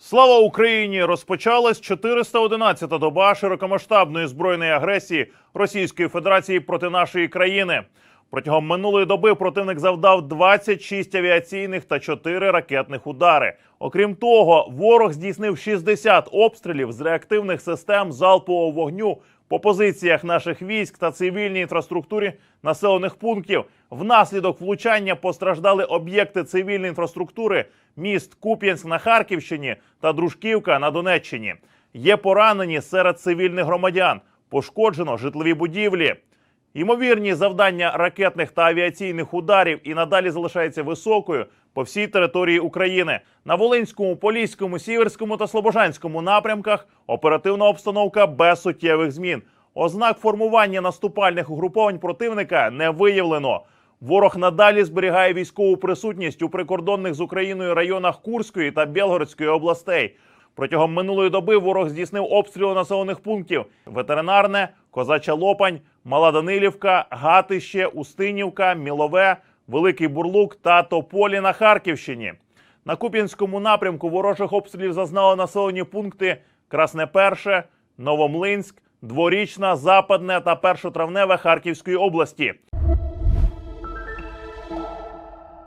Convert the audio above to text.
Слава Україні! Розпочалась 411-та доба широкомасштабної збройної агресії Російської Федерації проти нашої країни. Протягом минулої доби противник завдав 26 авіаційних та 4 ракетних удари. Окрім того, ворог здійснив 60 обстрілів з реактивних систем залпового вогню по позиціях наших військ та цивільній інфраструктурі населених пунктів. Внаслідок влучання постраждали об'єкти цивільної інфраструктури міст Куп'янськ на Харківщині та Дружківка на Донеччині. Є поранені серед цивільних громадян. Пошкоджено житлові будівлі. Ймовірність завдання ракетних та авіаційних ударів і надалі залишається високою по всій території України. На Волинському, Поліському, Сіверському та Слобожанському напрямках оперативна обстановка без суттєвих змін. Ознак формування наступальних угруповань противника не виявлено. Ворог надалі зберігає військову присутність у прикордонних з Україною районах Курської та Білгородської областей. Протягом минулої доби ворог здійснив обстріли населених пунктів: ветеринарне, Козача Лопань, Мала Данилівка, Гатище, Устинівка, Мілове, Великий Бурлук та Тополі на Харківщині. На Куп'янському напрямку ворожих обстрілів зазнали населені пункти Красне Перше, Новомлинськ, Дворічна, Западне та Першотравневе Харківської області.